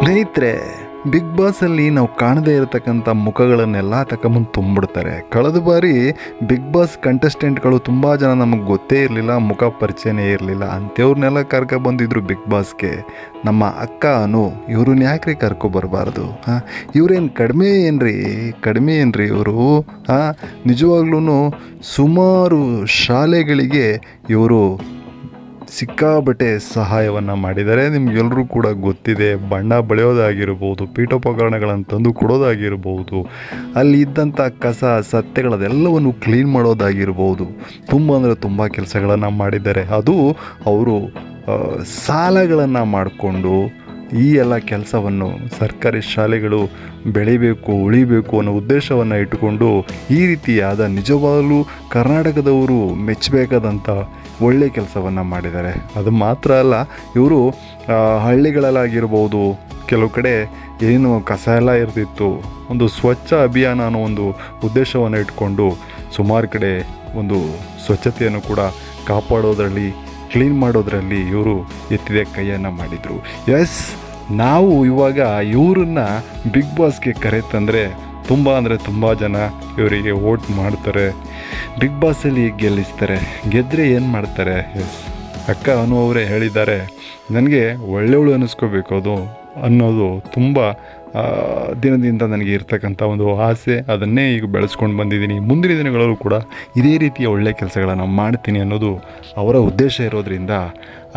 ಸ್ನೇಹಿತರೆ ಬಿಗ್ ಬಾಸಲ್ಲಿ ನಾವು ಕಾಣದೇ ಇರತಕ್ಕಂಥ ಮುಖಗಳನ್ನೆಲ್ಲ ತಗೊಂಬಂದು ತುಂಬಿಡ್ತಾರೆ ಕಳೆದ ಬಾರಿ ಬಿಗ್ ಬಾಸ್ ಕಂಟೆಸ್ಟೆಂಟ್ಗಳು ತುಂಬ ಜನ ನಮಗೆ ಗೊತ್ತೇ ಇರಲಿಲ್ಲ, ಮುಖ ಪರಿಚಯನೇ ಇರಲಿಲ್ಲ. ಅಂಥವ್ರನ್ನೆಲ್ಲ ಕರ್ಕೊ ಬಂದಿದ್ರು ಬಿಗ್ ಬಾಸ್ಗೆ ನಮ್ಮ ಅಕ್ಕ, ಅನು, ಇವ್ರನ್ನ ಯಾಕ್ರಿ ಕರ್ಕೊ ಬರಬಾರ್ದು? ಹಾಂ, ಇವ್ರೇನು ಕಡಿಮೆ ಏನ್ರಿ? ಕಡಿಮೆ ಏನ್ರಿ ಇವರು? ಹಾಂ ನಿಜವಾಗ್ಲೂ ಸುಮಾರು ಶಾಲೆಗಳಿಗೆ ಇವರು ಸಿಕ್ಕಾಬಟ್ಟೆ ಸಹಾಯವನ್ನು ಮಾಡಿದ್ದಾರೆ. ನಿಮಗೆಲ್ಲರೂ ಕೂಡ ಗೊತ್ತಿದೆ, ಬಣ್ಣ ಬಳಿಯೋದಾಗಿರ್ಬೋದು, ಪೀಠೋಪಕರಣಗಳನ್ನು ತಂದು ಕೊಡೋದಾಗಿರ್ಬೋದು, ಅಲ್ಲಿ ಇದ್ದಂಥ ಕಸ ಸತ್ಯಗಳದೆಲ್ಲವನ್ನು ಕ್ಲೀನ್ ಮಾಡೋದಾಗಿರ್ಬೋದು, ತುಂಬ ಅಂದರೆ ತುಂಬ ಕೆಲಸಗಳನ್ನು ಮಾಡಿದ್ದಾರೆ. ಅದು ಅವರು ಸಾಲಗಳನ್ನು ಮಾಡಿಕೊಂಡು ಈ ಎಲ್ಲ ಕೆಲಸವನ್ನು ಸರ್ಕಾರಿ ಶಾಲೆಗಳು ಬೆಳಿಬೇಕು, ಉಳಿಬೇಕು ಅನ್ನೋ ಉದ್ದೇಶವನ್ನು ಇಟ್ಟುಕೊಂಡು ಈ ರೀತಿಯಾದ ನಿಜವಾಗಲೂ ಕರ್ನಾಟಕದವರು ಮೆಚ್ಚಬೇಕಾದಂಥ ಒಳ್ಳೆಯ ಕೆಲಸವನ್ನು ಮಾಡಿದ್ದಾರೆ. ಅದು ಮಾತ್ರ ಅಲ್ಲ, ಇವರು ಹಳ್ಳಿಗಳಲ್ಲಾಗಿರ್ಬೋದು, ಕೆಲವು ಕಡೆ ಏನು ಕಸ ಎಲ್ಲ ಇರ್ತಿತ್ತು ಒಂದು ಸ್ವಚ್ಛ ಅಭಿಯಾನ ಅನ್ನೋ ಒಂದು ಉದ್ದೇಶವನ್ನು ಇಟ್ಕೊಂಡು ಸುಮಾರು ಕಡೆ ಒಂದು ಸ್ವಚ್ಛತೆಯನ್ನು ಕೂಡ ಕಾಪಾಡೋದ್ರಲ್ಲಿ ಕ್ಲೀನ್ ಮಾಡೋದ್ರಲ್ಲಿ ಇವರು ಎತ್ತಿದ ಕೈಯನ್ನು ಮಾಡಿದರು. ಎಸ್ ನಾವು ಇವಾಗ ಇವರನ್ನು ಬಿಗ್ ಬಾಸ್ಗೆ ಕರೆ ತಂದರೆ ತುಂಬ ಅಂದರೆ ತುಂಬ ಜನ ಇವರಿಗೆ ವೋಟ್ ಮಾಡ್ತಾರೆ. ಬಿಗ್ ಬಾಸಲ್ಲಿ ಗೆಲ್ಲಿಸ್ತಾರೆ. ಗೆದ್ದರೆ ಏನು ಮಾಡ್ತಾರೆ? ಎಸ್ ಅಕ್ಕ, ಅನು ಅವರೇ ಹೇಳಿದ್ದಾರೆ. ನನಗೆ ಒಳ್ಳೆಯವಳು ಅನ್ನಿಸ್ಕೋಬೇಕು ಅದು. ಅನ್ನೋದು ತುಂಬ ದಿನದಿಂದ ನನಗೆ ಇರ್ತಕ್ಕಂಥ ಒಂದು ಆಸೆ. ಅದನ್ನೇ ಈಗ ಬೆಳೆಸ್ಕೊಂಡು ಬಂದಿದ್ದೀನಿ. ಮುಂದಿನ ದಿನಗಳಲ್ಲೂ ಕೂಡ ಇದೇ ರೀತಿಯ ಒಳ್ಳೆಯ ಕೆಲಸಗಳನ್ನು ಮಾಡ್ತೀನಿ ಅನ್ನೋದು ಅವರ ಉದ್ದೇಶ ಇರೋದರಿಂದ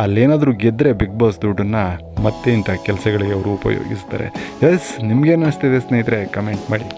ಅಲ್ಲೇನಾದರೂ ಗೆದ್ದರೆ ಬಿಗ್ ಬಾಸ್ ದುಡ್ಡನ್ನು ಮತ್ತೆ ಇಂಥ ಕೆಲಸಗಳಿಗೆ ಅವರು ಉಪಯೋಗಿಸ್ತಾರೆ. ಎಸ್, ನಿಮಗೇನು ಅನಿಸ್ತಿದೆ ಸ್ನೇಹಿತರೆ? ಕಮೆಂಟ್ ಮಾಡಿ.